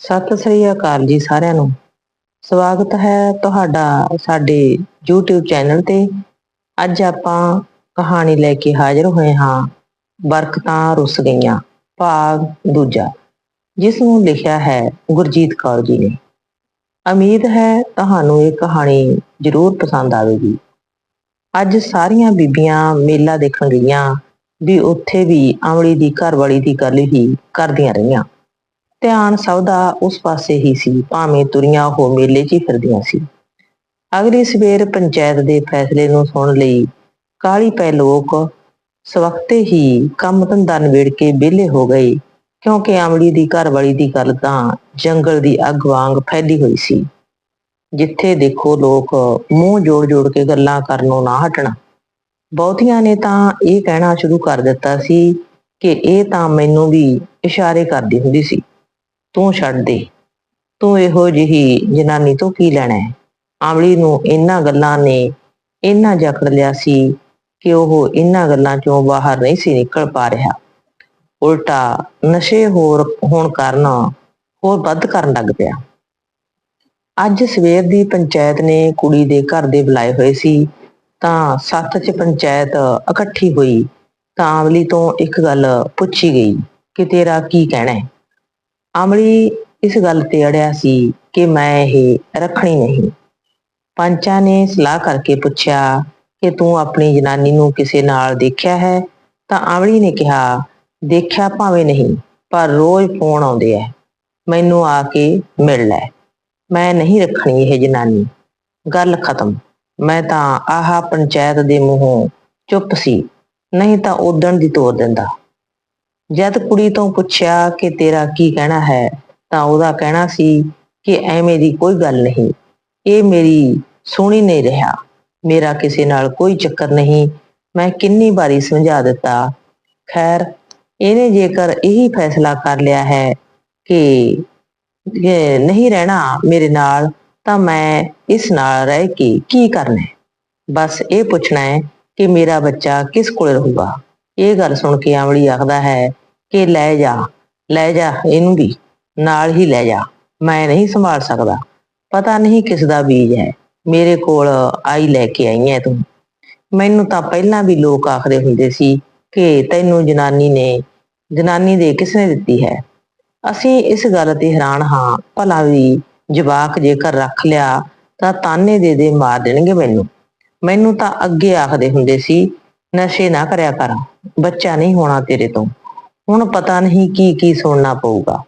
ਸਤਿ ਸ੍ਰੀ ਅਕਾਲ ਜੀ ਸਾਰਿਆਂ ਨੂੰ। ਸਵਾਗਤ ਹੈ ਤੁਹਾਡਾ ਸਾਡੇ YouTube ਚੈਨਲ ਤੇ। ਅੱਜ ਆਪਾਂ ਕਹਾਣੀ ਲੈ ਕੇ ਹਾਜ਼ਰ ਹੋਏ ਹਾਂ, ਬਰਕਤਾਂ ਰੁੱਸ ਗਈਆਂ, ਭਾਗ ਦੂਜਾ, ਜਿਸ ਨੂੰ ਲਿਖਿਆ ਹੈ ਗੁਰਜੀਤ ਕੌਰ ਜੀ ਨੇ। ਉਮੀਦ ਹੈ ਤੁਹਾਨੂੰ ਇਹ ਕਹਾਣੀ ਜ਼ਰੂਰ ਪਸੰਦ ਆਵੇਗੀ। ਅੱਜ ਸਾਰੀਆਂ ਬੀਬੀਆਂ ਮੇਲਾ ਦੇਖਣ ਗਈਆਂ ਵੀ ਉੱਥੇ ਵੀ ਅਮਲੀ ਦੀ ਘਰਵਾਲੀ ਦੀ ਗੱਲ ਹੀ ਕਰਦੀਆਂ ਰਹੀਆਂ। ਧਿਆਨ ਸਭ ਦਾ ਉਸ ਪਾਸੇ ਹੀ ਸੀ, ਭਾਵੇਂ ਤੁਰੀਆਂ ਉਹ ਮੇਲੇ 'ਚ ਹੀ ਫਿਰਦੀਆਂ ਸੀ। ਅਗਲੀ ਸਵੇਰ ਪੰਚਾਇਤ ਦੇ ਫੈਸਲੇ ਨੂੰ ਸੁਣ ਲਈ ਕਾਲੀ ਪੈ ਲੋਕ ਸਵਖਤੇ ਹੀ ਕੰਮ ਧੰਦਾ ਨਿਬੇੜ ਕੇ ਵਿਹਲੇ ਹੋ ਗਏ, ਕਿਉਂਕਿ ਆਮਲੀ ਦੀ ਘਰਵਾਲੀ ਦੀ ਗੱਲ ਤਾਂ ਜੰਗਲ ਦੀ ਅੱਗ ਵਾਂਗ ਫੈਲੀ ਹੋਈ ਸੀ। ਜਿੱਥੇ ਦੇਖੋ ਲੋਕ ਮੂੰਹ ਜੋੜ-ਜੋੜ ਕੇ ਗੱਲਾਂ ਕਰਨੋਂ ਨਾ ਹਟਣਾ। ਬਹੁਤੀਆਂ ਨੇ ਤਾਂ ਇਹ ਕਹਿਣਾ ਸ਼ੁਰੂ ਕਰ ਦਿੱਤਾ ਸੀ ਕਿ ਇਹ ਤਾਂ ਮੈਨੂੰ ਵੀ ਇਸ਼ਾਰੇ ਕਰਦੀ ਹੁੰਦੀ ਸੀ। ਤੂੰ ਛੱਡ ਦੇ। ਤੂੰ ਇਹੋ ਜਿਹੀ ਜਨਾਨੀ ਤੋਂ ਕੀ ਲੈਣਾ ਹੈ? ਆਮਲੀ ਨੂੰ ਇਹਨਾਂ ਗੱਲਾਂ ਨੇ ਇੰਨਾ ਜਕੜ ਲਿਆ ਸੀ ਕਿ ਉਹ ਇਹਨਾਂ ਗੱਲਾਂ ਚੋਂ ਬਾਹਰ ਨਹੀਂ ਸੀ ਨਿਕਲ ਪਾ ਰਿਹਾ। ਉਲਟਾ ਨਸ਼ੇ ਹੋਰ ਹੋਣ ਕਾਰਨ ਹੋਰ ਵੱਧ ਕਰਨ ਲੱਗ ਪਿਆ। ਅੱਜ ਸਵੇਰ ਦੀ ਪੰਚਾਇਤ ਨੇ ਕੁੜੀ ਦੇ ਘਰ ਦੇ ਬੁਲਾਏ ਹੋਏ ਸੀ, ਤਾਂ ਸੱਤ 'ਚ ਪੰਚਾਇਤ ਇਕੱਠੀ ਹੋਈ, ਤਾਂ ਆਮਲੀ ਤੋਂ ਇੱਕ ਗੱਲ ਪੁੱਛੀ ਗਈ ਕਿ ਤੇਰਾ ਕੀ ਕਹਿਣਾ ਹੈ? ਅਮਲੀ ਇਸ ਗੱਲ ਤੇ ਅੜਿਆ ਸੀ ਕਿ ਮੈਂ ਇਹ ਰੱਖਣੀ ਨਹੀਂ। ਪੰਚਾਂ ਨੇ ਸਲਾਹ ਕਰਕੇ ਪੁੱਛਿਆ ਕਿ ਤੂੰ ਆਪਣੀ ਜਨਾਨੀ ਨੂੰ ਕਿਸੇ ਨਾਲ ਦੇਖਿਆ ਹੈ? ਤਾਂ ਅਮਲੀ ਨੇ ਕਿਹਾ, ਦੇਖਿਆ ਭਾਵੇਂ ਨਹੀਂ, ਪਰ ਰੋਜ਼ ਫੋਨ ਆਉਂਦੇ ਐ। ਮੈਨੂੰ ਆ ਕੇ ਮਿਲ ਲੈ। ਮੈਂ ਨਹੀਂ ਰੱਖਣੀ ਇਹ ਜਨਾਨੀ। ਗੱਲ ਖਤਮ। ਮੈਂ ਤਾਂ ਆਹਾ ਪੰਚਾਇਤ ਦੇ ਮੂੰਹੋਂ ਚੁੱਪ ਸੀ। ਨਹੀਂ ਤਾਂ ਉਦਣ ਦੀ ਤੋੜ ਦਿੰਦਾ। ਜਦ ਕੁੜੀ ਤੋਂ ਪੁੱਛਿਆ ਕਿ ਤੇਰਾ ਕੀ ਕਹਿਣਾ ਹੈ, ਤਾਂ ਉਹਦਾ ਕਹਿਣਾ ਸੀ ਕਿ ਐਵੇਂ ਦੀ ਕੋਈ ਗੱਲ ਨਹੀਂ। ਇਹ ਮੇਰੀ ਸੁਣੀ ਨਹੀਂ ਰਿਹਾ। ਮੇਰਾ ਕਿਸੇ ਨਾਲ ਕੋਈ ਚੱਕਰ ਨਹੀਂ। ਮੈਂ ਕਿੰਨੀ ਵਾਰੀ ਸਮਝਾ ਦਿੱਤਾ। ਖੈਰ, ਇਹਨੇ ਜੇਕਰ ਇਹੀ ਫੈਸਲਾ ਕਰ ਲਿਆ ਹੈ ਕਿ ਨਹੀਂ ਰਹਿਣਾ ਮੇਰੇ ਨਾਲ, ਤਾਂ ਮੈਂ ਇਸ ਨਾਲ ਰਹਿ ਕੇ ਕੀ ਕਰਨਾ ਹੈ? ਬਸ ਇਹ ਪੁੱਛਣਾ ਹੈ ਕਿ ਮੇਰਾ ਬੱਚਾ ਕਿਸ ਕੋਲ ਰਹੂਗਾ? ਇਹ ਗੱਲ ਸੁਣ ਕੇ ਆਮਲੀ ਆਖਦਾ ਹੈ ਕਿ ਲੈ ਜਾ ਲੈ ਜਾ ਇਹਨੂੰ ਵੀ, ਨਾਲ ਹੀ ਲੈ ਜਾ, ਮੈਂ ਨਹੀਂ ਸੰਭਾਲ ਸਕਦਾ। ਪਤਾ ਨਹੀਂ ਕਿਸ ਦਾ ਬੀਜ ਹੈ, ਮੇਰੇ ਕੋਲ ਆਈ ਲੈ ਕੇ ਆਈ ਹੈ ਤੂੰ। ਮੈਨੂੰ ਤਾਂ ਪਹਿਲਾਂ ਵੀ ਲੋਕ ਆਖਦੇ ਹੁੰਦੇ ਸੀ ਕਿ ਤੈਨੂੰ ਜਨਾਨੀ ਨੇ, ਜਨਾਨੀ ਦੇ ਕਿਸਨੇ ਦਿੱਤੀ ਹੈ। ਅਸੀਂ ਇਸ ਗੱਲ ਤੇ ਹੈਰਾਨ ਹਾਂ, ਭਲਾ ਵੀ ਜਵਾਕ ਜੇਕਰ ਰੱਖ ਲਿਆ ਤਾਂ ਤਾਨੇ ਦੇ ਦੇ ਮਾਰ ਦੇਣਗੇ ਮੈਨੂੰ। ਮੈਨੂੰ ਤਾਂ ਅੱਗੇ ਆਖਦੇ ਹੁੰਦੇ ਸੀ, ਨਸ਼ੇ ਨਾ ਕਰਿਆ ਕਰ, ਬੱਚਾ ਨਹੀਂ ਹੋਣਾ ਤੇਰੇ ਤੋਂ। ਹੁਣ ਪਤਾ ਨਹੀਂ ਕੀ ਕੀ ਸੁਣਨਾ ਪਊਗਾ।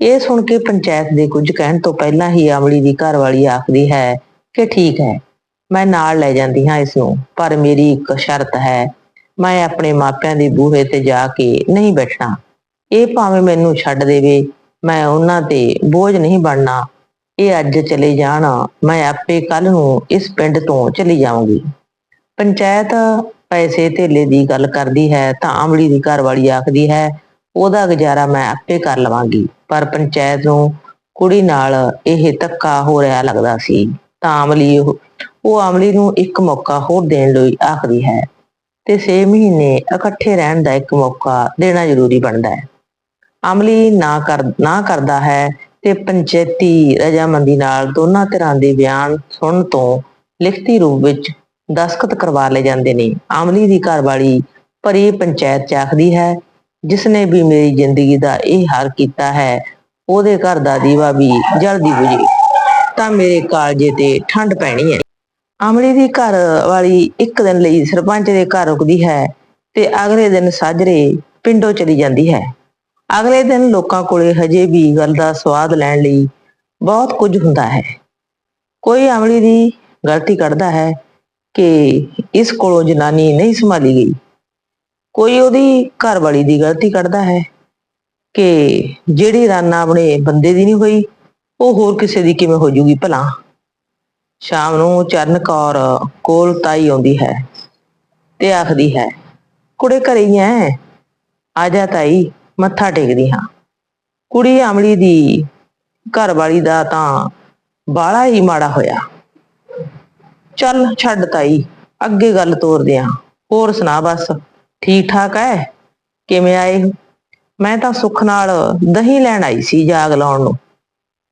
ਇਹ ਸੁਣ ਕੇ ਪੰਚਾਇਤ ਦੇ ਕੁਝ ਕਹਿਣ ਤੋਂ ਪਹਿਲਾਂ ਹੀ ਅਮਲੀ ਦੀ ਘਰਵਾਲੀ ਆਖਦੀ ਹੈ ਕਿ ਠੀਕ ਹੈ, ਮੈਂ ਨਾਲ ਲੈ ਜਾਂਦੀ ਹਾਂ ਇਸ ਨੂੰ ਪਰ ਮੇਰੀ ਇੱਕ ਸ਼ਰਤ ਹੈ, ਮੈਂ ਆਪਣੇ ਮਾਪਿਆਂ ਦੇ ਬੂਹੇ ਤੇ ਜਾ ਕੇ ਨਹੀਂ ਬੈਠਣਾ। ਇਹ ਭਾਵੇਂ ਮੈਨੂੰ ਛੱਡ ਦੇਵੇ, ਮੈਂ ਉਹਨਾਂ ਤੇ ਬੋਝ ਨਹੀਂ ਬਣਨਾ। ਇਹ ਅੱਜ ਚਲੇ ਜਾਣ, ਮੈਂ ਆਪੇ ਕੱਲ ਨੂੰ ਇਸ ਪਿੰਡ ਤੋਂ ਚਲੀ ਜਾਵਾਂਗੀ ਪੰਚਾਇਤ ਪੈਸੇ ਧੇਲੇ ਦੀ ਗੱਲ ਕਰਦੀ ਹੈ, ਤਾਂ ਆਮਲੀ ਦੀ ਘਰਵਾਲੀ ਆਖਦੀ ਹੈ, ਉਹਦਾ ਗੁਜ਼ਾਰਾ ਮੈਂ ਆਪੇ ਕਰ ਲਵਾਂਗੀ। ਪਰ ਪੰਚਾਇਤ ਨੂੰ ਕੁੜੀ ਨਾਲ ਇਹ ਧੱਕਾ ਹੋ ਰਿਹਾ ਲੱਗਦਾ ਸੀ। ਤਾਂ ਅਮਲੀ ਉਹ ਉਹ ਨੂੰ ਇੱਕ ਮੌਕਾ ਹੋਰ ਦੇਣ ਲਈ ਆਖਦੀ ਹੈ। ਤੇ 6 ਮਹੀਨੇ ਇਕੱਠੇ ਰਹਿਣ ਦਾ ਇੱਕ ਮੌਕਾ ਦੇਣਾ ਜ਼ਰੂਰੀ ਬਣਦਾ ਹੈ। ਅਮਲੀ ਨਾ ਕਰ, ਨਾ ਕਰਦਾ ਹੈ ਤੇ ਪੰਚਾਇਤੀ ਰਜਾਮੰਦੀ ਨਾਲ ਦੋਨਾਂ ਧਿਰਾਂ ਦੇ ਬਿਆਨ ਸੁਣਨ ਤੋਂ ਲਿਖਤੀ ਰੂਪ ਵਿੱਚ ਦਸਖਤ ਕਰਵਾ ਲਏ ਜਾਂਦੇ ਨੇ। ਆਮਲੀ ਦੀ ਘਰਵਾਲੀ ਭਰੀ ਪੰਚਾਇਤ ਚ ਆਖਦੀ ਹੈ ਜਿਸ ਨੇ ਵੀ ਮੇਰੀ ਜ਼ਿੰਦਗੀ ਦਾ ਇਹ ਹਾਲ ਕੀਤਾ ਹੈ, ਉਹਦੇ ਘਰ ਦਾ ਦੀਵਾ ਵੀ ਜਲਦੀ ਬੁਝੇ, ਤਾਂ ਮੇਰੇ ਕਾਲਜੇ ਤੇ ਠੰਡ ਪੈਣੀ ਹੈ। ਆਮਲੀ ਦੀ ਘਰ ਵਾਲੀ ਇੱਕ ਦਿਨ ਲਈ ਸਰਪੰਚ ਦੇ ਘਰ ਰੁਕਦੀ ਹੈ ਤੇ ਅਗਲੇ ਦਿਨ ਸਾਜਰੇ ਪਿੰਡੋਂ ਚਲੀ ਜਾਂਦੀ ਹੈ। ਅਗਲੇ ਦਿਨ ਲੋਕਾਂ ਕੋਲੇ ਹਜੇ ਵੀ ਗੱਲ ਦਾ ਸਵਾਦ ਲੈਣ ਲਈ ਬਹੁਤ ਕੁਝ ਹੁੰਦਾ ਹੈ। ਕੋਈ ਅਮਲੀ ਦੀ ਗਲਤੀ ਕੱਢਦਾ ਹੈ ਕਿ ਇਸ ਕੋਲੋਂ ਜਨਾਨੀ ਨਹੀਂ ਸੰਭਾਲੀ ਗਈ। ਕੋਈ ਉਹਦੀ ਘਰ ਵਾਲੀ ਦੀ ਗਲਤੀ ਕੱਢਦਾ ਹੈ ਕਿ ਜਿਹੜੀ ਰਾਨਾ ਆਪਣੇ ਬੰਦੇ ਦੀ ਨਹੀਂ ਹੋਈ, ਉਹ ਹੋਰ ਕਿਸੇ ਦੀ ਕਿਵੇਂ ਹੋ ਜੂਗੀ ਭਲਾ? ਸ਼ਾਮ ਨੂੰ ਚਰਨ ਕੌਰ ਕੋਲ ਤਾਈ ਆਉਂਦੀ ਹੈ ਤੇ ਆਖਦੀ ਹੈ, ਕੁੜੇ ਘਰੇ ਹੀ ਐ? ਆ ਜਾ ਤਾਈ, ਮੱਥਾ ਟੇਕਦੀ ਹਾਂ। ਕੁੜੀ ਅਮਲੀ ਦੀ ਘਰ ਵਾਲੀ ਦਾ ਤਾਂ ਬਾਲਾ ਹੀ ਮਾੜਾ ਹੋਇਆ। ਚੱਲ ਛੱਡ ਤਾਈ, ਅੱਗੇ ਗੱਲ ਤੋਰਦੇ ਆਂ। ਹੋਰ ਸੁਣਾ ਬਸ ਠੀਕ ਠਾਕ ਐ? ਕਿਵੇਂ ਆਏ? ਹੋ? ਮੈਂ ਤਾਂ ਸੁੱਖ ਨਾਲ ਦਹੀਂ ਲੈਣ ਆਈ ਸੀ ਜਾਗ ਲਾਉਣ ਨੂੰ।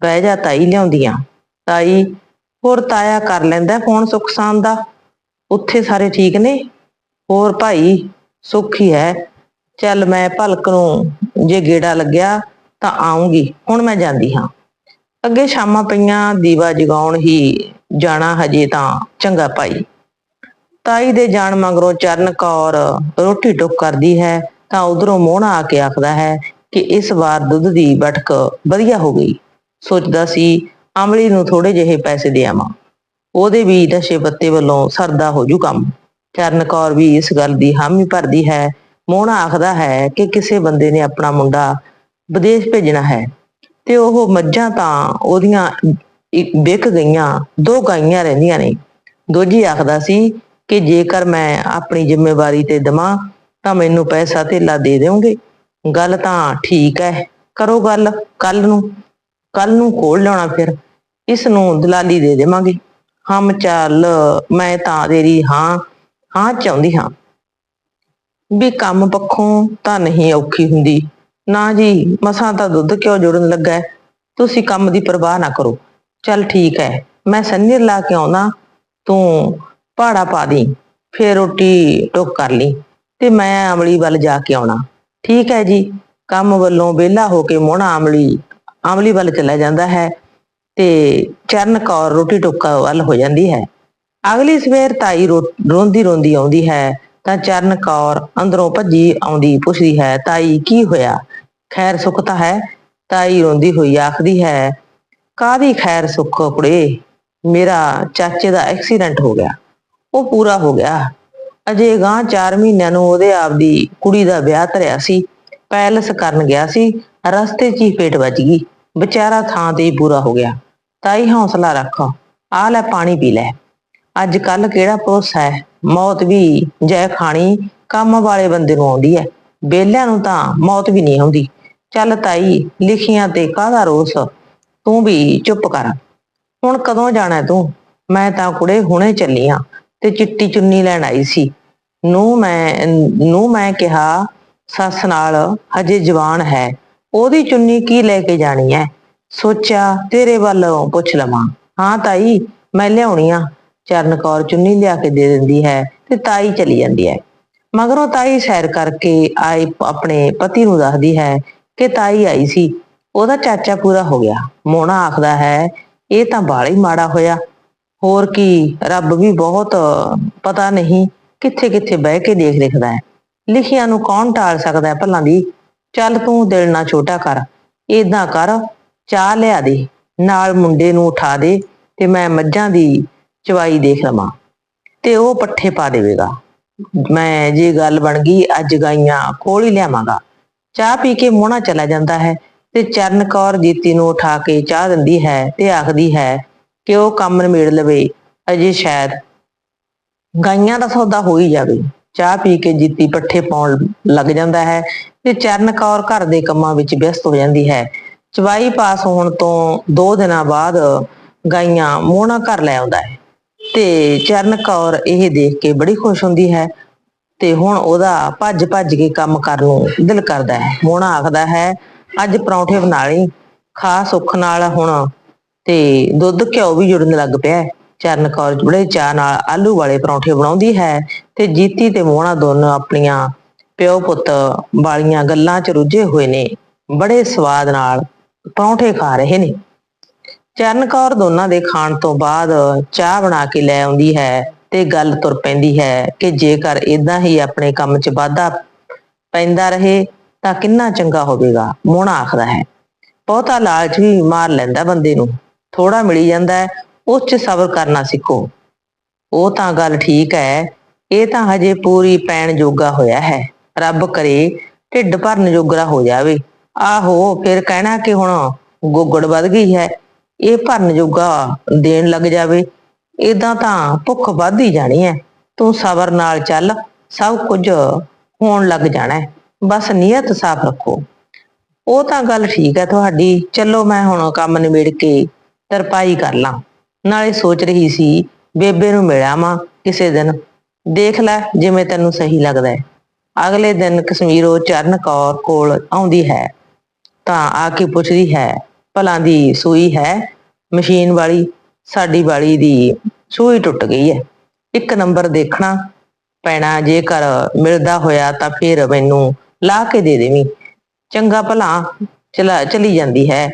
ਬਹਿ ਜਾ ਤਾਈ ਲਿਆਉਂਦੀਆਂ। ਤਾਈ, ਹੋਰ ਤਾਇਆ ਕਰ ਲੈਂਦਾ ਫੋਨ ਸੁਖਸਾਨ ਦਾ? ਉੱਥੇ ਸਾਰੇ ਠੀਕ ਨੇ? ਹੋਰ ਭਾਈ, ਸੁੱਖ ਹੀ ਹੈ। ਚੱਲ ਮੈਂ ਭਲਕ ਨੂੰ ਜੇ ਗੇੜਾ ਲੱਗਿਆ ਤਾਂ ਆਉਂਗੀ ਹੁਣ ਮੈਂ ਜਾਂਦੀ ਹਾਂ। ਅੱਗੇ ਸ਼ਾਮਾਂ ਪਈਆਂ, ਦੀਵਾ ਜਗਾਉਣ ਹੀ ਜਾਣਾ ਹਜੇ ਤਾਂ ਚੰਗਾ ਭਾਈ। ਤਾਈ ਦੇ ਜਾਣ ਮਗਰੋਂ ਚਰਨ ਕੌਰ ਰੋਟੀ ਟੁੱਕ ਕਰਦੀ ਹੈ, ਤਾਂ ਉਧਰੋਂ ਮੋਹਣਾ ਆ ਕੇ ਆਖਦਾ ਹੈ ਕਿ ਇਸ ਵਾਰ ਦੁੱਧ ਦੀ ਬਟਕ ਵਧੀਆ ਹੋ ਗਈ। ਸੋਚਦਾ ਸੀ, ਅਮਲੀ ਨੂੰ ਥੋੜੇ ਜਿਹੇ ਪੈਸੇ ਦੇ ਆਵਾਂ। ਉਹਦੇ ਵੀ ਨਸ਼ੇ ਪੱਤੇ ਵੱਲੋਂ ਸਰਦਾ ਹੋ ਜੂ ਕੰਮ। ਚਰਨ ਕੌਰ ਵੀ ਇਸ ਗੱਲ ਦੀ ਹਾਮੀ ਭਰਦੀ ਹੈ। ਮੋਹਣਾ ਆਖਦਾ ਹੈ ਕਿ ਕਿਸੇ ਬੰਦੇ ਨੇ ਆਪਣਾ ਮੁੰਡਾ ਵਿਦੇਸ਼ ਭੇਜਣਾ ਹੈ, ਤੇ ਉਹ ਮੱਝਾਂ ਤਾਂ ਉਹਦੀਆਂ ਇੱਕ ਵਿਕ ਗਈਆਂ, ਦੋ ਗਾਈਆਂ ਰਹਿੰਦੀਆਂ ਨੇ। ਦੋਜੀ ਆਖਦਾ ਸੀ ਕਿ ਜੇਕਰ ਮੈਂ ਆਪਣੀ ਜ਼ਿੰਮੇਵਾਰੀ ਤੇ ਦਵਾਂ, ਤਾਂ ਮੈਨੂੰ ਪੈਸਾ ਧੇਲਾ ਦੇ ਦੇਵੋਗੇ। ਗੱਲ ਤਾਂ ਠੀਕ ਹੈ ਕਰੋ ਗੱਲ ਕੱਲ ਨੂੰ। ਕੱਲ ਨੂੰ ਕੋਲ ਲਾਉਣਾ ਫਿਰ, ਇਸ ਨੂੰ ਦਲਾਲੀ ਦੇ ਦੇਵਾਂਗੇ। ਹਮ ਚੱਲ, ਮੈਂ ਤਾਂ ਤੇਰੀ ਹਾਂ ਹਾਂ ਚਾਹੁੰਦੀ ਹਾਂ। ਵੀ ਕੰਮ ਪੱਖੋਂ ਤਾਂ ਨਹੀਂ ਔਖੀ ਹੁੰਦੀ। ਨਾ ਜੀ, ਮਸਾਂ ਤਾਂ ਦੁੱਧ ਕਿਉਂ ਜੁੜਨ ਲੱਗਾ ਤੁਸੀਂ ਕੰਮ ਦੀ ਪਰਵਾਹ ਨਾ ਕਰੋ। ਚੱਲ ਠੀਕ ਹੈ ਮੈਂ ਸੰਨੀਰ ਲਾ ਕੇ ਆਉਣਾ, ਤੂੰ ਪਹਾੜਾ ਪਾ ਦੀ, ਫੇਰ ਰੋਟੀ ਟੁੱਕ ਕਰ ਲਈ, ਤੇ ਮੈਂ ਅਮਲੀ ਵੱਲ ਜਾ ਕੇ ਆਉਣਾ। ਠੀਕ ਹੈ ਜੀ, ਕੰਮ ਵੱਲੋਂ ਵਿਹਲਾ ਹੋ ਕੇ ਮੋਹਣਾ ਅਮਲੀ ਅਮਲੀ ਵੱਲ ਚਲਾ ਜਾਂਦਾ ਹੈ, ਤੇ ਚਰਨ ਕੌਰ ਰੋਟੀ ਟੁੱਕਾ ਵੱਲ ਹੋ ਜਾਂਦੀ ਹੈ। ਅਗਲੀ ਸਵੇਰ ਤਾਈ ਰੋ- ਰੋਂਦੀ ਰੋਂਦੀ ਆਉਂਦੀ ਹੈ, ਤਾਂ ਚਰਨ ਕੌਰ ਅੰਦਰੋਂ ਭੱਜੀ ਆਉਂਦੀ ਪੁੱਛਦੀ ਹੈ, ਤਾਈ, ਕੀ ਹੋਇਆ? ਖੈਰ, ਸੁੱਖ ਤਾਂ ਹੈ। ਤਾਈ ਰੋਂਦੀ ਹੋਈ ਆਖਦੀ ਹੈ ਕਾਦੀ ਖੈਰ ਸੁੱਖ ਕੁੜੇ? ਮੇਰਾ ਚਾਚੇ ਦਾ ਐਕਸੀਡੈਂਟ ਹੋ ਗਿਆ। ਉਹ ਪੂਰਾ ਹੋ ਗਿਆ। ਅਜੇ ਗਾਂ 4 ਮਹੀਨਿਆਂ ਨੂੰ ਉਹਦੇ ਆਪਦੀ ਕੁੜੀ ਦਾ ਵਿਆਹ ਧਰਿਆ ਸੀ। ਪੈਲਸ ਕਰਨ ਗਿਆ ਸੀ। ਰਸਤੇ 'ਚ ਹੀ ਪੇਟ ਵੱਜ ਗਈ। ਵਿਚਾਰਾ ਥਾਂ ਤੇ ਹੀ ਪੂਰਾ ਹੋ ਗਿਆ। ਤਾਈ ਹੌਸਲਾ ਰੱਖ। ਆ ਲੈ ਪਾਣੀ ਪੀ ਲੈ। ਅੱਜ ਕੱਲ ਕਿਹੜਾ ਭਰੋਸਾ ਹੈ? ਮੌਤ ਵੀ ਜੈ ਖਾਣੀ ਕੰਮ ਵਾਲੇ ਬੰਦੇ ਨੂੰ ਆਉਂਦੀ ਹੈ। ਬੇਲਿਆਂ ਨੂੰ ਤਾਂ ਮੌਤ ਵੀ ਨਹੀਂ ਆਉਂਦੀ। ਚੱਲ ਤਾਈ, ਲਿਖੀਆਂ ਤੇ ਕਾਹਦਾ ਰੋਸ? ਤੂੰ ਵੀ ਚੁੱਪ ਕਰ। ਹੁਣ ਕਦੋਂ ਜਾਣਾ ਤੂੰ? ਮੈਂ ਤਾਂ ਕੁੜੇ ਹੁਣੇ ਚੱਲੀ ਆਂ ਤੇ ਚਿੱਟੀ ਚੁੰਨੀ ਲੈਣ ਆਈ ਸੀ। ਨੂੰ ਮੈਂ ਨੂੰ ਮੈਂ ਕਿਹਾ, ਸੱਸ ਨਾਲ ਹਜੇ ਜਵਾਨ ਹੈ। ਉਹਦੀ ਚੁੰਨੀ ਕੀ ਲੈ ਕੇ ਜਾਣੀ ਹੈ ਸੋਚਿਆ ਤੇਰੇ ਵੱਲੋਂ ਪੁੱਛ ਲਵਾਂ। ਹਾਂ ਤਾਈ, ਮੈਂ ਲਿਆਉਣੀ ਆ। ਚਰਨ ਕੌਰ ਚੁੰਨੀ ਲਿਆ ਕੇ ਦੇ ਦਿੰਦੀ ਹੈ ਤੇ ਤਾਈ ਚਲੀ ਜਾਂਦੀ ਹੈ। ਮਗਰੋਂ ਤਾਈ ਸੈਰ ਕਰਕੇ ਆਏ, ਆਪਣੇ ਪਤੀ ਨੂੰ ਦੱਸਦੀ ਹੈ ਕਿ ਤਾਈ ਆਈ ਸੀ। ਉਹਦਾ ਚਾਚਾ ਪੂਰਾ ਹੋ ਗਿਆ। ਮੋਣਾ ਆਖਦਾ ਹੈ, ਇਹ ਤਾਂ ਬਾਲਾ ਹੀ ਮਾੜਾ ਹੋਇਆ। ਹੋਰ ਕੀ, ਰੱਬ ਵੀ ਬਹੁਤ ਪਤਾ ਨਹੀਂ ਕਿੱਥੇ ਕਿੱਥੇ ਬਹਿ ਕੇ ਦੇਖ ਦੇਖਦਾ ਹੈ। ਲਿਖਿਆਂ ਨੂੰ ਕੌਣ ਟਾਲ ਸਕਦਾ ਹੈ ਭਲਾਂ ਦੀ? ਚੱਲ ਤੂੰ ਦਿਲ ਨਾ ਛੋਟਾ ਕਰ, ਏਦਾਂ ਕਰ, ਚਾਹ ਲਿਆ ਦੇ, ਨਾਲ ਮੁੰਡੇ ਨੂੰ ਉਠਾ ਦੇ ਤੇ ਮੈਂ ਮੱਝਾਂ ਦੀ ਚਵਾਈ ਦੇਖ ਲਵਾਂ ਤੇ ਉਹ ਪੱਠੇ ਪਾ ਦੇਵੇਗਾ। ਮੈਂ ਜੇ ਗੱਲ ਬਣ ਗਈ, ਅੱਜ ਗਾਈਆਂ ਕੋਲ ਹੀ ਲਿਆਵਾਂਗਾ। ਚਾਹ ਪੀ ਕੇ ਮੋਹਣਾ ਚਲਾ ਜਾਂਦਾ ਹੈ। ਤੇ ਚਰਨ ਕੌਰ ਜੀਤੀ ਨੂੰ ਉਠਾ ਕੇ ਚਾਹ ਦਿੰਦੀ ਹੈ ਤੇ ਆਖਦੀ ਹੈ ਕਿ ਉਹ ਕੰਮ ਨਿਬੇੜ ਲਵੇ? ਅਜੇ ਸ਼ਾਇਦ ਗਾਈਆਂ ਦਾ ਸੌਦਾ ਹੋ ਹੀ ਜਾਵੇ। ਚਾਹ ਪੀ ਕੇ ਜੀਤੀ ਪੱਠੇ ਪਾਉਣ ਲੱਗ ਜਾਂਦਾ ਹੈ ਤੇ ਚਰਨ ਕੌਰ ਘਰ ਦੇ ਕੰਮਾਂ ਵਿੱਚ ਵਿਅਸਤ ਹੋ ਜਾਂਦੀ ਹੈ। ਚਵਾਈ ਪਾਸ ਹੋਣ ਤੋਂ 2 ਦਿਨਾਂ ਬਾਅਦ ਗਾਈਆਂ ਮੋਹਣਾ ਘਰ ਲੈ ਆਉਂਦਾ ਹੈ ਤੇ ਚਰਨ ਕੌਰ ਇਹ ਦੇਖ ਕੇ ਬੜੀ ਖੁਸ਼ ਹੁੰਦੀ ਹੈ ਤੇ ਹੁਣ ਉਹਦਾ ਭੱਜ ਭੱਜ ਕੇ ਕੰਮ ਕਰਨ ਨੂੰ ਦਿਲ ਕਰਦਾ ਹੈ। ਮੋਹਣਾ ਆਖਦਾ ਹੈ ਅੱਜ ਪਰੌਂਠੇ ਬਣਾ ਲਈ ਖਾ ਸੁੱਖ ਨਾਲ ਹੁਣ ਤੇ ਦੁੱਧ ਘਿਓ ਵੀ ਜੁੜਨ ਲੱਗ ਪਿਆ। ਹੈ। ਚਰਨ ਕੌਰ ਬੜੇ ਚਾਅ ਨਾਲ ਆਲੂ ਵਾਲੇ ਪਰੌਂਠੇ ਬਣਾਉਂਦੀ ਹੈ ਤੇ ਜੀਤੀ ਤੇ ਮੋਹਣਾ ਦੋਨੋਂ ਆਪਣੀਆਂ ਪਿਓ ਪੁੱਤ ਵਾਲੀਆਂ ਗੱਲਾਂ 'ਚ ਰੁੱਝੇ ਹੋਏ ਨੇ। ਬੜੇ ਸਵਾਦ ਨਾਲ ਪਰੌਂਠੇ ਖਾ ਰਹੇ ਨੇ। ਚਰਨ ਕੌਰ ਦੋਨਾਂ ਦੇ ਖਾਣ ਤੋਂ ਬਾਅਦ ਚਾਹ ਬਣਾ ਕੇ ਲੈ ਆਉਂਦੀ ਹੈ ਤੇ ਗੱਲ ਤੁਰ ਪੈਂਦੀ ਹੈ ਕਿ ਜੇਕਰ ਇਦਾਂ ਹੀ ਆਪਣੇ ਕੰਮ 'ਚ ਵਾਧਾ ਪੈਂਦਾ ਰਹੇ ਤਾਂ ਕਿੰਨਾ ਚੰਗਾ ਹੋਵੇਗਾ? ਮੋਹਣਾ ਆਖਦਾ ਹੈ। ਬਹੁਤਾ ਲਾਲਚ ਵੀ ਮਾਰ ਲੈਂਦਾ ਬੰਦੇ ਨੂੰ। ਥੋੜਾ ਮਿਲੀ ਜਾਂਦਾ ਹੈ, ਉਸ 'ਚ ਸਬਰ ਕਰਨਾ ਸਿੱਖੋ। ਉਹ ਤਾਂ ਗੱਲ ਠੀਕ ਹੈ, ਇਹ ਤਾਂ ਹਜੇ ਪੂਰੀ ਪੈਣ ਜੋਗਾ ਹੋਇਆ ਹੈ। ਰੱਬ ਕਰੇ, ਢਿੱਡ ਭਰਨ ਜੋਗਰਾ ਹੋ ਜਾਵੇ। ਆਹੋ, ਫਿਰ ਕਹਿਣਾ ਕਿ ਹੁਣ ਗੋਗੜ ਵੱਧ ਗਈ ਹੈ, ਇਹ ਭਰਨ ਜੋਗਾ ਦੇਣ ਲੱਗ ਜਾਵੇ। ਇਦਾਂ ਤਾਂ ਭੁੱਖ ਵੱਧ ਹੀ ਜਾਣੀ ਹੈ। ਤੂੰ ਸਬਰ ਨਾਲ ਚੱਲ, ਸਭ ਕੁਝ ਹੋਣ ਲੱਗ ਜਾਣਾ ਹੈ। ਬਸ ਨੀਅਤ ਸਾਫ਼ ਰੱਖੋ। ਉਹ ਤਾਂ ਗੱਲ ਠੀਕ ਹੈ ਤੁਹਾਡੀ, ਚਲੋ ਮੈਂ ਹੁਣ ਕੰਮ ਨਿਬੇੜ ਕੇ ਤਰਪਾਈ ਕਰ ਲਾਂ। ਨਾਲੇ ਸੋਚ ਰਹੀ ਸੀ, ਬੇਬੇ ਨੂੰ ਮਿਲਾਵਾਂ ਕਿਸੇ ਦਿਨ। ਦੇਖ ਲੈ ਜਿਵੇਂ ਤੈਨੂੰ ਸਹੀ ਲੱਗਦਾ ਹੈ। ਅਗਲੇ ਦਿਨ ਕਸ਼ਮੀਰੋਂ ਚਰਨ ਕੌਰ ਕੋਲ ਆਉਂਦੀ ਹੈ। ਤਾਂ ਆ ਕੇ ਪੁੱਛਦੀ ਹੈ, ਭਲਾਂ ਦੀ ਸੂਈ ਹੈ? ਮਸ਼ੀਨ ਵਾਲੀ, ਸਾਡੀ ਵਾਲੀ ਦੀ ਸੂਈ ਟੁੱਟ ਗਈ ਹੈ। ਇੱਕ ਨੰਬਰ ਦੇਖਣਾ ਪੈਣਾ, ਜੇਕਰ ਮਿਲਦਾ ਹੋਇਆ ਤਾਂ ਫਿਰ ਮੈਨੂੰ ਲਾ ਕੇ ਦੇ ਦੇਵੀਂ। ਚੰਗਾ ਭਲਾ ਚਲਾ, ਚਲੀ ਜਾਂਦੀ ਹੈ।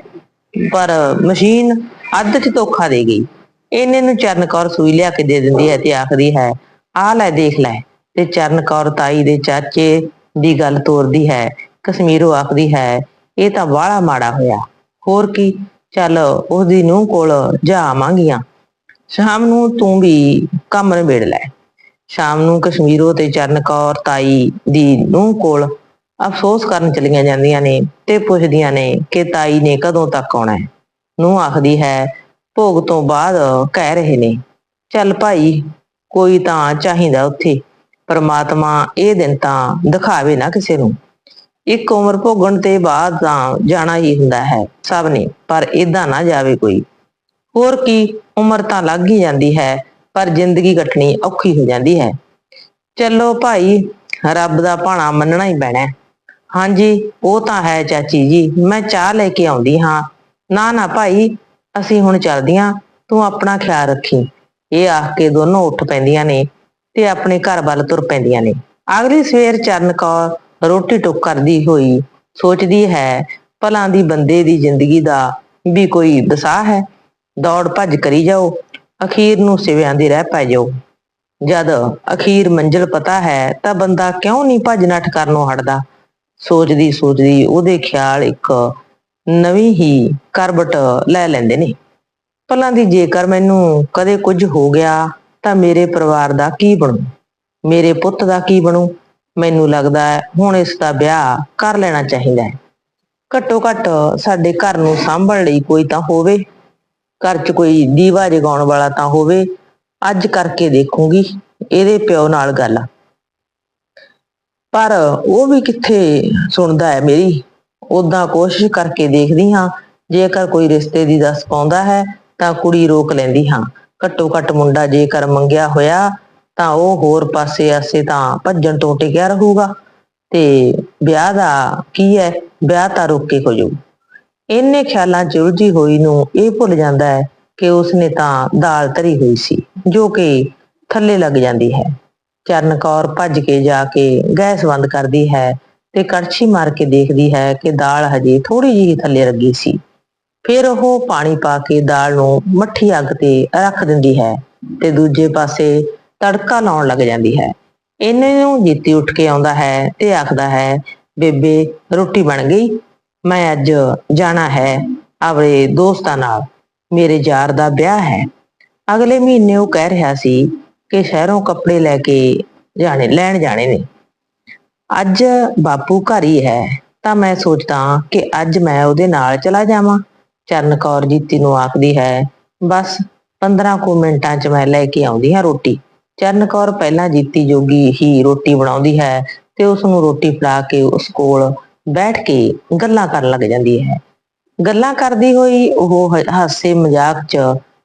ਪਰ ਮਸ਼ੀਨ ਅੱਧ ਚ ਧੋਖਾ ਦੇ ਗਈ। ਇਹਨੇ ਨੂੰ ਚਰਨ ਕੌਰ ਸੂਈ ਲਿਆ ਕੇ ਦੇ ਦਿੰਦੀ ਹੈ ਤੇ ਆਖਦੀ ਹੈ, ਆ ਲੈ, ਦੇਖ ਲੈ। ਤੇ ਚਰਨ ਕੌਰ ਤਾਈ ਦੇ ਚਾਚੇ ਦੀ ਗੱਲ ਤੋਰਦੀ ਹੈ। ਕਸ਼ਮੀਰੋਂ ਆਖਦੀ ਹੈ, ਇਹ ਤਾਂ ਬਾਹਲਾ ਮਾੜਾ ਹੋਇਆ। ਹੋਰ ਕੀ? ਚੱਲ ਉਹਦੀ ਨੂੰਹ ਕੋਲ ਜਾ ਆਵਾਂਗੀਆਂ ਸ਼ਾਮ ਨੂੰ ਤੂੰ ਵੀ ਕੰਮ ਨਿਬੇੜ ਲੈ। ਸ਼ਾਮ ਨੂੰ ਕਸ਼ਮੀਰੋ ਤੇ ਚਰਨ ਕੌਰ ਤਾਈ ਦੀ ਨੂੰਹ ਕੋਲ ਅਫਸੋਸ ਕਰਨ ਚਲੀਆਂ ਜਾਂਦੀਆਂ ਨੇ ਤੇ ਪੁੱਛਦੀਆਂ ਨੇ ਕਿ ਤਾਈ ਨੇ ਕਦੋਂ ਤੱਕ ਆਉਣਾ ਹੈ। ਨੂੰਹ ਆਖਦੀ ਹੈ, ਭੋਗ ਤੋਂ ਬਾਅਦ ਕਹਿ ਰਹੇ ਨੇ, ਚੱਲ ਭਾਈ, ਕੋਈ ਤਾਂ ਚਾਹੀਦਾ ਉੱਥੇ। ਪਰਮਾਤਮਾ ਇਹ ਦਿਨ ਤਾਂ ਦਿਖਾਵੇ ਨਾ ਕਿਸੇ ਨੂੰ। ਇੱਕ ਉਮਰ ਭੋਗਣ ਤੇ ਬਾਅਦ ਤਾਂ ਜਾਣਾ ਹੀ ਹੁੰਦਾ ਹੈ ਸਭ ਨੇ, ਪਰ ਇਦਾਂ ਨਾ ਜਾਵੇ ਕੋਈ। ਹੋਰ ਕੀ, ਉਮਰ ਤਾਂ ਲੱਗ ਹੀ ਜਾਂਦੀ ਹੈ, ਪਰ ਜ਼ਿੰਦਗੀ ਕੱਟਣੀ ਔਖੀ ਹੋ ਜਾਂਦੀ ਹੈ। ਚੱਲੋ ਭਾਈ, ਰੱਬ ਦਾ ਭਾਣਾ ਮੰਨਣਾ ਹੀ ਪੈਣਾ ਹਾਂਜੀ, ਉਹ ਤਾਂ ਹੈ ਚਾਚੀ ਜੀ, ਮੈਂ ਚਾਹ ਲੈ ਕੇ ਆਉਂਦੀ ਹਾਂ। ਨਾ ਨਾ ਭਾਈ, ਅਸੀਂ ਹੁਣ ਚੱਲਦੀਆਂ ਤੂੰ ਆਪਣਾ ਖਿਆਲ ਰੱਖੀ। ਇਹ ਆਖ ਕੇ ਦੋਨੋਂ ਉੱਠ ਪੈਂਦੀਆਂ ਨੇ ਤੇ ਆਪਣੇ ਘਰ ਵੱਲ ਤੁਰ ਪੈਂਦੀਆਂ ਨੇ। ਅਗਲੀ ਸਵੇਰ ਚਰਨ ਕੌਰ ਰੋਟੀ ਟੁੱਕ ਕਰਦੀ ਹੋਈ ਸੋਚਦੀ ਹੈ, ਭਲਾਂ ਦੀ ਬੰਦੇ ਦੀ ਜ਼ਿੰਦਗੀ ਦਾ ਵੀ ਕੋਈ ਦਸਾ ਹੈ। ਦੌੜ ਭੱਜ ਕਰੀ ਜਾਓ, ਅਖੀਰ ਨੂੰ ਸਿਵਿਆਂ ਦੀ ਰਹਿ ਪੈ ਜਾਓ। ਜਦ ਅਖੀਰ ਮੰਜ਼ਿਲ ਪਤਾ ਹੈ, ਤਾਂ ਬੰਦਾ ਕਿਉਂ ਨਹੀਂ ਭੱਜ ਨੱਠ ਕਰਨੋਂ ਹਟਦਾ? ਸੋਚਦੀ ਸੋਚਦੀ ਉਹਦੇ ਖਿਆਲ ਇੱਕ ਨਵੀਂ ਹੀ ਕਰਬਟ ਲੈ ਲੈਂਦੇ ਨੇ। ਭਲਾਂ ਦੀ ਜੇਕਰ ਮੈਨੂੰ ਕਦੇ ਕੁਝ ਹੋ ਗਿਆ ਤਾਂ ਮੇਰੇ ਪਰਿਵਾਰ ਦਾ ਕੀ ਬਣੂ? ਮੇਰੇ ਪੁੱਤ ਦਾ ਕੀ ਬਣੂ? ਮੈਨੂੰ ਲੱਗਦਾ ਹੈ ਹੁਣ ਇਸ ਦਾ ਵਿਆਹ ਕਰ ਲੈਣਾ ਚਾਹੀਦਾ ਹੈ। ਘੱਟੋ ਘੱਟ ਸਾਡੇ ਘਰ ਨੂੰ ਸਾਂਭਣ ਲਈ ਕੋਈ ਤਾਂ ਹੋਵੇ। ਘਰ 'ਚ ਕੋਈ ਦੀਵਾ ਜਗਾਉਣ ਵਾਲਾ ਤਾਂ ਹੋਵੇ। ਅੱਜ ਕਰਕੇ ਦੇਖੂੰਗੀ। ਇਹਦੇ ਪਿਓ ਨਾਲ ਗੱਲ। ਪਰ ਉਹ ਵੀ ਕਿੱਥੇ ਸੁਣਦਾ ਹੈ ਮੇਰੀ? ਉਦਾਂ ਕੋਸ਼ਿਸ਼ ਕਰਕੇ ਦੇਖਦੀ ਹਾਂ, ਜੇਕਰ ਕੋਈ ਰਿਸ਼ਤੇ ਦੀ ਦੱਸ ਪਾਉਂਦਾ ਹੈ, ਤਾਂ ਕੁੜੀ ਰੋਕ ਲੈਂਦੀ ਹਾਂ। ਘੱਟੋ ਘੱਟ ਮੁੰਡਾ ਜੇਕਰ ਮੰਗਿਆ ਹੋਇਆ, ਤਾਂ ਉਹ ਹੋਰ ਪਾਸੇ ਆਸੇ ਤਾਂ ਭੱਜਣ ਤੋਂ ਟਿਕਿਆ ਰਹੂਗਾ। ਤੇ ਵਿਆਹ ਦਾ ਕੀ ਹੈ? ਵਿਆਹ ਤਾਂ ਰੁੱਕ ਕੇ ਹੋ ਜਾਊ ਇੰਨੇ ਖਿਆਲਾਂ 'ਚ ਉਲਝੀ ਹੋਈ ਨੂੰ ਇਹ ਭੁੱਲ ਜਾਂਦਾ ਹੈ ਕਿ ਉਸਨੇ ਤਾਂ ਦਾਲ ਧਰੀ ਹੋਈ ਸੀ, ਜੋ ਕਿ ਥੱਲੇ ਲੱਗ ਜਾਂਦੀ ਹੈ। ਚਰਨ ਕੌਰ ਭੱਜ ਕੇ ਜਾ ਕੇ ਗੈਸ ਬੰਦ ਕਰਦੀ ਹੈ ਤੇ ਕੜਛੀ ਮਾਰ ਕੇ ਦੇਖਦੀ ਹੈ ਕਿ ਦਾਲ ਹਜੇ ਥੋੜੀ ਜਿਹੀ ਥੱਲੇ ਲੱਗੀ ਸੀ। ਫਿਰ ਉਹ ਪਾਣੀ ਪਾ ਕੇ ਦਾਲ ਨੂੰ ਮੱਠੀ ਅੱਗ ਤੇ ਰੱਖ ਦਿੰਦੀ ਹੈ ਤੇ ਦੂਜੇ ਪਾਸੇ ਤੜਕਾ ਲਾਉਣ ਲੱਗ ਜਾਂਦੀ ਹੈ। ਇਹਨੇ ਨੂੰ ਜੀਤੀ ਉੱਠ ਕੇ ਆਉਂਦਾ ਹੈ ਤੇ ਆਖਦਾ ਹੈ, ਬੇਬੇ, ਰੋਟੀ ਬਣ ਗਈ? ਮੈਂ ਅੱਜ ਜਾਣਾ ਹੈ ਆਪਣੇ ਦੋਸਤਾਂ ਨਾਲ। ਮੇਰੇ ਯਾਰ ਦਾ ਵਿਆਹ ਹੈ। ਅਗਲੇ ਮਹੀਨੇ ਉਹ ਕਹਿ ਰਿਹਾ ਸੀ ਕਿ ਸ਼ਹਿਰੋਂ ਕੱਪੜੇ ਲੈ ਕੇ ਜਾਣੇ, ਲੈਣ ਜਾਣੇ ਨੇ। ਅੱਜ ਬਾਪੂ ਘਰ ਹੀ ਹੈ, ਤਾਂ ਮੈਂ ਸੋਚਦਾ ਕਿ ਅੱਜ ਮੈਂ ਉਹਦੇ ਨਾਲ ਚਲਾ ਜਾਵਾਂ। ਚਰਨ ਕੌਰ ਜੀਤੀ ਨੂੰ ਆਖਦੀ ਹੈ, ਬਸ 15 ਕੁ ਮਿੰਟਾਂ 'ਚ ਮੈਂ ਲੈ ਕੇ ਆਉਂਦੀ ਹਾਂ ਰੋਟੀ। ਚਰਨ ਕੌਰ ਪਹਿਲਾਂ ਜੀਤੀ ਜੋਗੀ ਹੀ ਰੋਟੀ ਬਣਾਉਂਦੀ ਹੈ ਤੇ ਉਸ ਨੂੰ ਰੋਟੀ ਫੜਾ ਕੇ ਉਸ ਕੋਲ ਬੈਠ ਕੇ ਗੱਲਾਂ ਕਰਨ ਲੱਗ ਜਾਂਦੀ ਹੈ। ਗੱਲਾਂ ਕਰਦੀ ਹੋਈ ਉਹ ਹਾਸੇ ਮਜ਼ਾਕ 'ਚ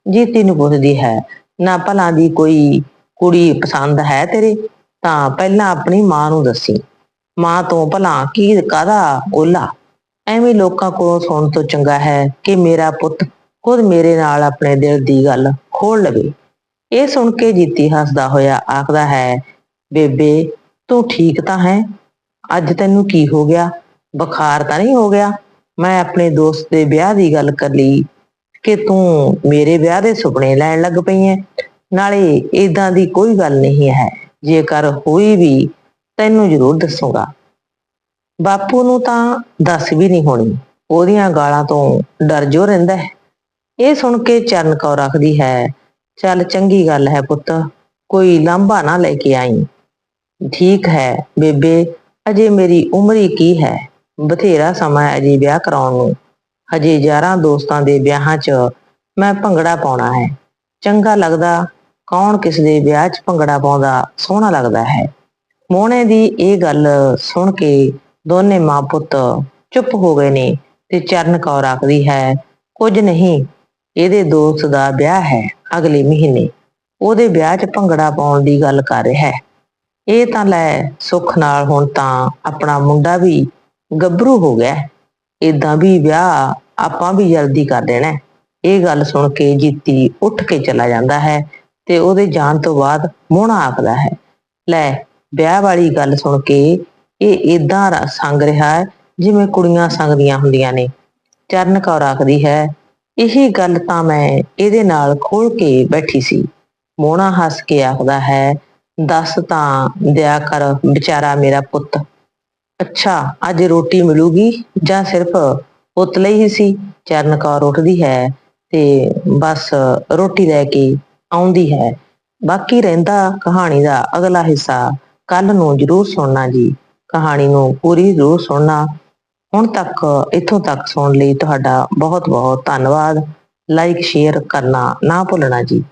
ਜੀਤੀ ਨੂੰ ਪੁੱਛਦੀ ਹੈ, ਨਾ ਭਲਾ ਦੀ ਕੋਈ ਕੁੜੀ ਪਸੰਦ ਹੈ ਤੇਰੇ, ਤਾਂ ਪਹਿਲਾਂ ਆਪਣੀ ਮਾਂ ਨੂੰ ਦੱਸੀ। ਮਾਂ ਤੋਂ ਭਲਾ ਕੀ ਕਾਦਾ ਓਲਾ? ਐਵੇਂ ਲੋਕਾਂ ਕੋਲੋਂ ਸੁਣਨ ਤੋਂ ਚੰਗਾ ਹੈ ਕਿ ਮੇਰਾ ਪੁੱਤ ਖੁਦ ਮੇਰੇ ਨਾਲ ਆਪਣੇ ਦਿਲ ਦੀ ਗੱਲ ਖੋਲ ਲਵੇ। ਇਹ ਸੁਣ ਕੇ ਜੀਤੀ ਹੱਸਦਾ ਹੋਇਆ ਆਖਦਾ ਹੈ, ਬੇਬੇ, ਤੂੰ ਠੀਕ ਤਾਂ ਹੈ? ਅੱਜ ਤੈਨੂੰ ਕੀ ਹੋ ਗਿਆ? ਬੁਖਾਰ ਤਾਂ ਨਹੀਂ ਹੋ ਗਿਆ? ਮੈਂ ਆਪਣੇ ਦੋਸਤ ਦੇ ਵਿਆਹ ਦੀ ਗੱਲ ਕਰ ਲਈ ਕਿ ਤੂੰ ਮੇਰੇ ਵਿਆਹ ਦੇ ਸੁਪਨੇ ਲੈਣ ਲੱਗ ਪਈ ਐ ਨਾਲੇ ਇਦਾਂ ਦੀ ਕੋਈ ਗੱਲ ਨਹੀਂ ਹੈ। ਜੇਕਰ ਹੋਈ ਵੀ, ਤੈਨੂੰ ਜ਼ਰੂਰ ਦੱਸੂਗਾ। ਬਾਪੂ ਨੂੰ ਤਾਂ ਦੱਸ ਵੀ ਨਹੀਂ ਹੋਣੀ। ਉਹਦੀਆਂ ਗਾਲਾਂ ਤੋਂ ਡਰ ਜੋ ਰਹਿੰਦਾ ਹੈ। ਇਹ ਸੁਣ ਕੇ ਚਰਨ ਕੌਰ ਆਖਦੀ ਹੈ, ਚੱਲ ਚੰਗੀ ਗੱਲ ਹੈ ਪੁੱਤ, ਕੋਈ ਲਾਂਭਾ ਨਾ ਲੈ ਕੇ ਆਈ। ਠੀਕ ਹੈ ਬੇਬੇ, ਅਜੇ ਮੇਰੀ ਉਮਰ ਹੀ ਕੀ ਹੈ? ਬਥੇਰਾ ਸਮਾਂ ਹੈ ਅਜੇ ਵਿਆਹ ਕਰਾਉਣ ਨੂੰ। ਹਜੇ ਯਾਰਾਂ ਦੋਸਤਾਂ ਦੇ ਵਿਆਹਾਂ 'ਚ ਮੈਂ ਭੰਗੜਾ ਪਾਉਣਾ ਹੈ। ਚੰਗਾ ਲੱਗਦਾ ਕੌਣ ਕਿਸ ਦੇ ਵਿਆਹ 'ਚ ਭੰਗੜਾ ਪਾਉਂਦਾ ਸੋਹਣਾ ਲੱਗਦਾ ਹੈ। ਮੋਹਣੇ ਦੀ ਇਹ ਗੱਲ ਸੁਣ ਕੇ ਦੋਨੇ ਮਾਂ ਪੁੱਤ ਚੁੱਪ ਹੋ ਗਏ ਨੇ ਤੇ ਚਰਨ ਕੌਰ ਆਖਦੀ ਹੈ, ਕੁਝ ਨਹੀਂ, ਇਹਦੇ ਦੋਸਤ ਦਾ ਵਿਆਹ ਹੈ ਅਗਲੇ ਮਹੀਨੇ। ਉਹਦੇ ਵਿਆਹ 'ਚ ਭੰਗੜਾ ਪਾਉਣ ਦੀ ਗੱਲ ਕਰ ਰਿਹਾ ਹੈ। ਇਹ ਤਾਂ ਲੈ ਸੁੱਖ ਨਾਲ ਹੁਣ ਤਾਂ ਆਪਣਾ ਮੁੰਡਾ ਵੀ ਗੱਭਰੂ ਹੋ ਗਿਆ ਇਦਾਂ ਵੀ ਵਿਆਹ ਆਪਾਂ ਵੀ ਜਲਦੀ ਕਰ ਦੇਣਾ ਇਹ ਗੱਲ ਸੁਣ ਕੇ ਜੀਤੀ ਉੱਠ ਕੇ ਚਲਾ ਜਾਂਦਾ ਹੈ। ਤੇ ਉਹਦੇ ਜਾਣ ਤੋਂ ਬਾਅਦ ਮੋਹਣਾ ਆਖਦਾ ਹੈ, ਲੈ ਵਿਆਹ ਵਾਲੀ ਗੱਲ ਸੁਣ ਕੇ ਇਹ ਇਦਾਂ ਸੰਗ ਰਿਹਾ ਹੈ ਜਿਵੇਂ ਕੁੜੀਆਂ ਸੰਗਦੀਆਂ ਹੁੰਦੀਆਂ ਨੇ। ਚਰਨ ਕੌਰ ਆਖਦੀ ਹੈ, ਇਹੀ ਗੱਲ ਤਾਂ ਮੈਂ ਇਹਦੇ ਨਾਲ ਖੋਲ ਕੇ ਬੈਠੀ ਸੀ। ਮੋਹਣਾ ਹੱਸ ਕੇ ਆਖਦਾ ਹੈ, ਦੱਸ ਤਾਂ ਦਿਆ ਕਰ ਵਿਚਾਰਾ ਮੇਰਾ ਪੁੱਤ। ਅੱਛਾ, ਅੱਜ ਰੋਟੀ ਮਿਲੂਗੀ ਜਾਂ ਸਿਰਫ ਉਤਲੇ ਹੀ ਸੀ? ਚਰਨ ਕੌਰ ਉੱਠਦੀ ਹੈ ਤੇ ਬਸ ਰੋਟੀ ਲੈ ਕੇ ਆਉਂਦੀ ਹੈ। ਬਾਕੀ ਰਹਿੰਦਾ ਕਹਾਣੀ ਦਾ ਅਗਲਾ ਹਿੱਸਾ ਕੱਲ ਨੂੰ ਜਰੂਰ ਸੁਣਨਾ ਜੀ। ਕਹਾਣੀ ਨੂੰ ਪੂਰੀ ਜ਼ਰੂਰ ਸੁਣਨਾ। ਹੁਣ ਤੱਕ, ਇੱਥੋਂ ਤੱਕ ਸੁਣਨ ਲਈ ਤੁਹਾਡਾ ਬਹੁਤ ਬਹੁਤ ਧੰਨਵਾਦ। ਲਾਈਕ ਸ਼ੇਅਰ ਕਰਨਾ ਨਾ ਭੁੱਲਣਾ ਜੀ।